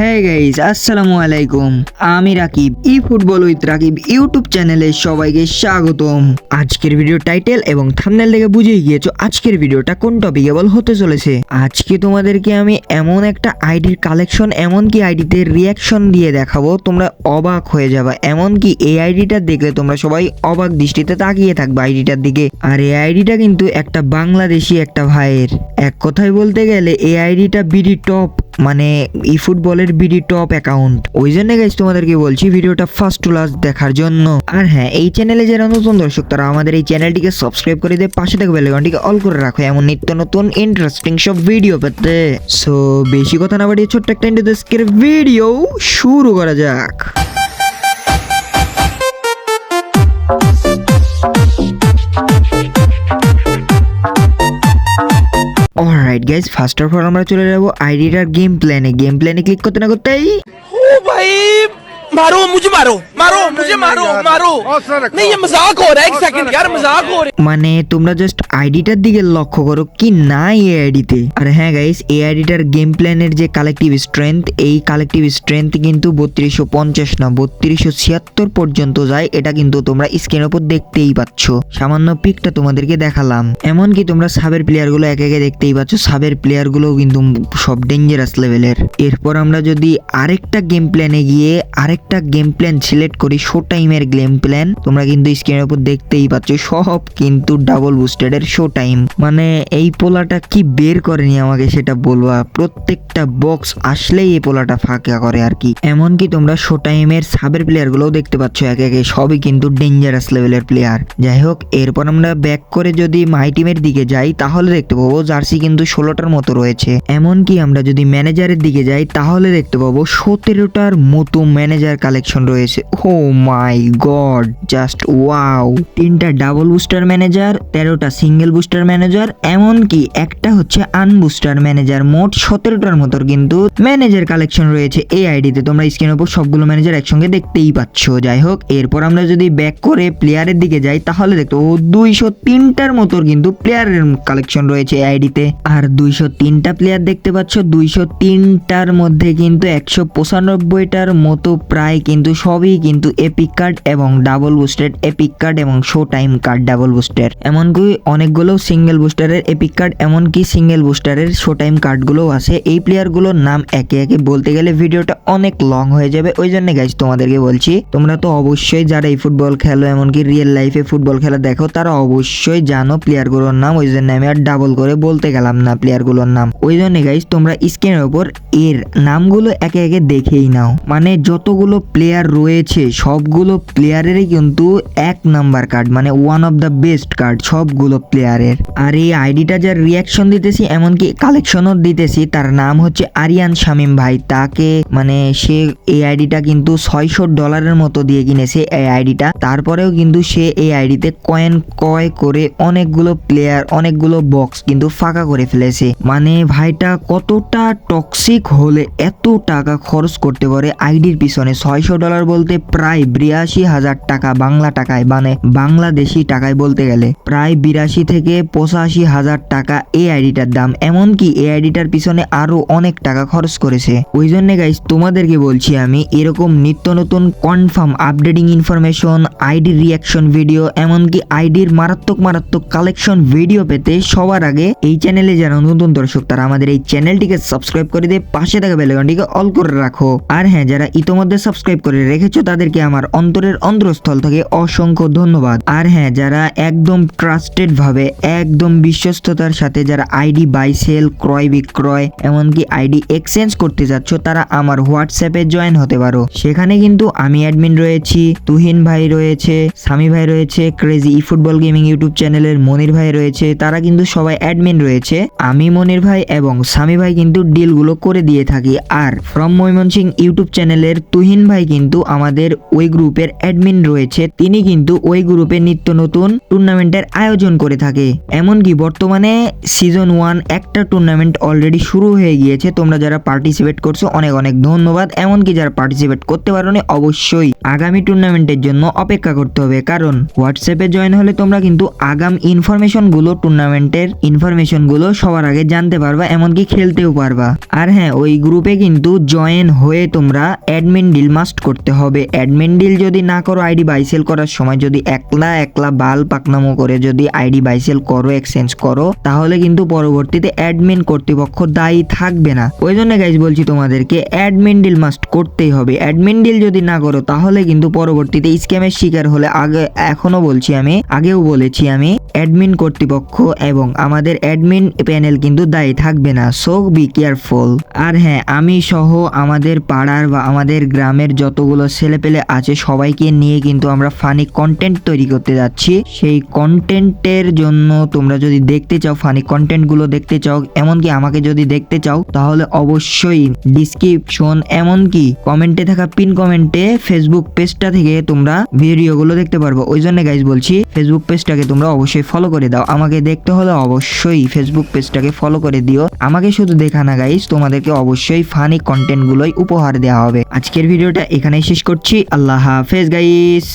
হ্যাঁ গাইস আসসালামু আলাইকুম। আমি Rakib E football with Rakib YouTube চ্যানেলে সবাইকে স্বাগতম। আজকের ভিডিও টাইটেল এবং থাম্বনেল দেখে বুঝেই গিয়েছো আজকের ভিডিওটা কোন টপিকে বল হতে চলেছে। আজকে তোমাদেরকে আমি এমন একটা আইডির কালেকশন এমনকি আইডিতে রিয়াকশন দিয়ে দেখাবো, তোমরা অবাক হয়ে যাবে। এমনকি এই আইডিটা দেখলে তোমরা সবাই অবাক দৃষ্টিতে তাকিয়ে থাকবে আইডিটার দিকে। আর এই আইডিটা কিন্তু একটা বাংলাদেশি একটা ভাইয়ের। এক কথায় বলতে গেলে এই আইডিটা বিডি টপ মানে ই ফুটবলের বিডি টপ অ্যাকাউন্ট ওই জন্য গাইজ তোমাদেরকে বলছি ভিডিওটা ফার্স্ট টু লাস্ট দেখার জন্য। আর হ্যাঁ এই চ্যানেলে যারা নতুন দর্শক, তারা আমাদের এই চ্যানেলটিকে সাবস্ক্রাইব করে দিয়ে পাশে থাকা বেলাইকনটিকে অল করে রাখো, এমন নিত্য নতুন ইন্টারেস্টিং সব ভিডিও পেতে। সো বেশি কথা না বাড়িয়ে ছোট্ট একটা ইন্টারেস্টের ভিডিও শুরু করা যাক। Alright guys first of all আমরা চলে যাব আইডিটার গেম প্ল্যানে গেম প্ল্যানে ক্লিক করতে না করতেই ও ভাই! मारो मुझे मारो मारो मुझे मारो मारो नहीं ये मजाक हो रहा है एक सेकंड यार मजाक हो रहा মানে তোমরা জাস্ট আইডিটার দিকে লক্ষ্য করো কি নাই এই আইডিতে আর হ্যাঁ গাইস এই আইডিটার গেম প্ল্যানের যে কালেকটিভ স্ট্রেংথ এই কালেকটিভ স্ট্রেংথ কিন্তু বত্রিশশো পঞ্চাশ না বত্রিশশো ছিয়াত্তর পর্যন্ত যায় এটা কিন্তু তোমরা স্ক্রিনের উপর দেখতেই পাচ্ছ সামান্য পিকটা তোমাদেরকে দেখালাম এমনকি তোমরা সাবের প্লেয়ার গুলো একে একে দেখতেই পাচ্ছ সাবের প্লেয়ার গুলো কিন্তু সব ডেঞ্জারাস লেভেলের এরপর আমরা যদি আরেকটা গেম প্ল্যানে গিয়ে আরেকটা গেম প্ল্যান সিলেক্ট করি শো টাইমের গেম প্ল্যান তোমরা কিন্তু স্ক্রিনের উপর দেখতেই পাচ্ছ, সব কিন্তু ডাবল বুস্টেড এর শো টাইম মানে এই পোলাটা কি বের করেনি আমাকে সেটা বলবা? প্রত্যেকটা বক্স আসলেই এই পোলাটা ফাঁকা করে আর কি। এমনকি তোমরা শো টাইমের সাবের প্লেয়ার গুলোও দেখতে পাচ্ছ একে একে, সবই কিন্তু ডেঞ্জারাস লেভেলের প্লেয়ার যাই হোক, এরপর আমরা ব্যাক করে যদি মাই টিমের দিকে যাই, তাহলে দেখতে পাবো জার্সি কিন্তু ষোলোটার মতো রয়েছে। এমনকি আমরা যদি ম্যানেজারের দিকে যাই, তাহলে দেখতে পাবো সতেরোটার মতো ম্যানেজার কালেকশন রয়েছে। Oh my god just wow তিনটা ডাবল বুস্টার ম্যানেজার তেরোটা সিঙ্গেল বুস্টার ম্যানেজার এমনকি একটা হচ্ছে আনবুস্টার ম্যানেজার মোট সতেরোটার মতো কিন্তু ম্যানেজার কালেকশন রয়েছে এই আইডিতে তোমরা স্ক্রিনের উপর সবগুলো ম্যানেজার একসঙ্গে দেখতেই পাচ্ছ। যাই হোক, এরপর আমরা যদি ব্যাক করে প্লেয়ারের দিকে যাই, তাহলে দেখো ও দুইশো তিনটার মতো কিন্তু প্লেয়ারের কালেকশন রয়েছে এই আইডিতে আর দুইশো তিনটা প্লেয়ার দেখতে পাচ্ছ, দুইশো তিনটার মধ্যে কিন্তু একশো পঁচানব্বইটার মতো প্রায় কিন্তু সবই কিন্তু এপিক কার্ড এবং ডাবল বুস্টেড এপিক কার্ড এবং show time card double booster এমনকি অনেকগুলো সিঙ্গেল বুস্টারের এপিক কার্ড এমনকি সিঙ্গেল বুস্টারের শো টাইম কার্ডগুলোও আছে। এই প্লেয়ারগুলোর নাম একে একে বলতে গেলে ভিডিওটা অনেক লং হয়ে যাবে। ওই জন্য গাইজ তোমাদেরকে বলছি, তোমরা তো অবশ্যই যারা এই ফুটবল খেলো এমনকি রিয়েল লাইফে ফুটবল খেলা দেখো, তারা অবশ্যই জানো প্লেয়ারগুলোর নাম। ওই জন্য আমি আর ডাবল করে বলতে গেলাম না প্লেয়ারগুলোর নাম। ওই জন্য গাইজ তোমরা স্ক্রিনের উপর এর নামগুলো একে একে দেখেই নাও। মানে যতগুলো প্লেয়ার রয়েছে, সবগুলো প্লেয়ারেরই কিন্তু এক নাম্বার কার্ড মানে one of the best card সবগুলো প্লেয়ারের আর এই আইডিটা যার রিয়াকশন দিতেছি, এমনকি কালেকশনও দিতেছি, তার নাম হচ্ছে আরিয়ান শামিম ভাই। তাকে মানে সে এই আইডিটা কিন্তু ছয়শো ডলারের মতো দিয়ে কিনেছে এই আইডিটা তারপরেও কিন্তু সে এই আইডিতে কয়েন ক্রয় করে অনেকগুলো প্লেয়ার অনেকগুলো বক্স কিন্তু ফাঁকা করে ফেলেছে। মানে ভাইটা কতটা টক্সিক হলে এত টাকা খরচ করতে পারে আইডির পিছনে? ছয়শো ডলার বলতে প্রায় বিরাশি হাজার টাকা বাংলা টাকায় মানে বাংলাদেশি টাকায় বলতে গেলে। প্রায় বিরাশি থেকে পঁচাশি হাজার টাকা এই আইডিটার দাম, এমনকি এই আইডিটার পিছনে আরও অনেক টাকা খরচ করেছে। ওই জন্য গাইস তোমাদেরকে বলছি আমি, এরকম নিত্য নতুন কনফার্ম আপডেটিং ইনফরমেশন আইডির রিয়াকশন ভিডিও এমনকি আইডির মারাত্মক মারাত্মক কালেকশন ভিডিও পেতে সবার আগে এই চ্যানেলে যারা নতুন দর্শক, তারা আমাদের এই চ্যানেলটিকে সাবস্ক্রাইব করে দিয়ে পাশে থাকা বেলাইকনটিকে অল করে রাখো। আর হ্যাঁ যারা ইতোমধ্যে সাবস্ক্রাইব করে রেখেছো, তাদেরকে আমার অন্তরের অন্তরস্থল থেকে অসংখ্য ধন্যবাদ। আর হ্যাঁ যারা একদম ট্রাস্টেড ভাবে, একদম বিশ্বস্ততার সাথে যারা আইডি বাই সেল ক্রয়, বিক্রয়, এমনকি আইডি এক্সচেঞ্জ করতে যাচ্ছ, তারা আমার হোয়াটসঅ্যাপে জয়েন হতে পারো। সেখানে কিন্তু আমি অ্যাডমিন রয়েছি, তুহিন ভাই রয়েছে, সামি ভাই রয়েছে crazy E football gaming YouTube চ্যানেলের মনির ভাই রয়েছে, তারা কিন্তু সবাই অ্যাডমিন রয়েছে। আমি মনির ভাই এবং সামি ভাই কিন্তু ডিলগুলো করে দিয়ে থাকি। আর ফ্রম ময়মনসিং ইউটিউব চ্যানেলের তুহিন জয়েন ভাই কিন্তু আমাদের ওই গ্রুপের অ্যাডমিন রয়েছে। তিনি কিন্তু ওই গ্রুপে নিত্য নতুন টুর্নামেন্টের আয়োজন করে থাকে। এমনকি বর্তমানে সিজন ওয়ান একটা টুর্নামেন্ট অলরেডি শুরু হয়ে গিয়েছে। তোমরা যারা পার্টিসিপেট করছ, অনেক অনেক ধন্যবাদ। এমনকি যারা পার্টিসিপেট করতে পারোনি, অবশ্যই আগামী টুর্নামেন্টের জন্য অপেক্ষা করতে হবে। কারণ হোয়াটসঅ্যাপে জয়েন হলে তোমরা কিন্তু আগাম ইনফরমেশনগুলো, টুর্নামেন্টের ইনফরমেশনগুলো সবার আগে জানতে পারবা, এমনকি খেলতেও পারবা। আর হ্যাঁ ওই গ্রুপে কিন্তু জয়েন হয়ে তোমরা অ্যাডমিন ডিল মাস্ট করতে হবে। অ্যাডমিন ডিল যদি না করো, আইডি বাইসেল করার সময় যদি একলা একলা বাল পাকনামো করে যদি আইডি বাইসেল করো, এক্সচেঞ্জ করো, তাহলে কিন্তু পরবর্তীতে অ্যাডমিন কর্তৃপক্ষ দায়ী থাকবে না। ওই জন্য গাইজ বলছি তোমাদেরকে, অ্যাডমিন ডিল মাস্ট করতেই হবে। অ্যাডমিন ডিল যদি না করো, তাহলে কিন্তু পরবর্তীতে স্ক্যামের শিকার হলে আগে এখনও বলছি আমি, আগেও বলেছি আমি, অ্যাডমিন কর্তৃপক্ষ এবং আমাদের অ্যাডমিন প্যানেল কিন্তু দায়ী থাকবে না। সো বি কেয়ারফুল আর হ্যাঁ আমি সহ আমাদের পাড়ার বা আমাদের গ্রামের যতগুলো ছেলেপেলে আছে, সবাইকে নিয়ে কিন্তু আমরা ফানি কন্টেন্ট তৈরি করতে যাচ্ছি। সেই কন্টেন্টের জন্য তোমরা যদি দেখতে চাও ফানি কন্টেন্টগুলো দেখতে চাও, এমনকি আমাকে যদি দেখতে চাও, তাহলে অবশ্যই ডিসক্রিপশন এমনকি কমেন্টে থাকা পিন কমেন্টে ফেসবুক পেজটা থেকে তোমরা ভিডিওগুলো দেখতে পারব। ওই জন্য গাইজ বলছি ফেসবুক পেজটাকে তোমরা অবশ্যই ফলো করে দাও। আমাকে দেখতে হলে অবশ্যই ফেসবুক পেজটাকে ফলো করে দিও। আমাকে শুধু দেখা না গাইজ তোমাদেরকে অবশ্যই ফানি কন্টেন্টগুলোই উপহার দেওয়া হবে। আজকের ভিডিওটা এখানেই শেষ করছি। আল্লাহ হাফেজ গাইস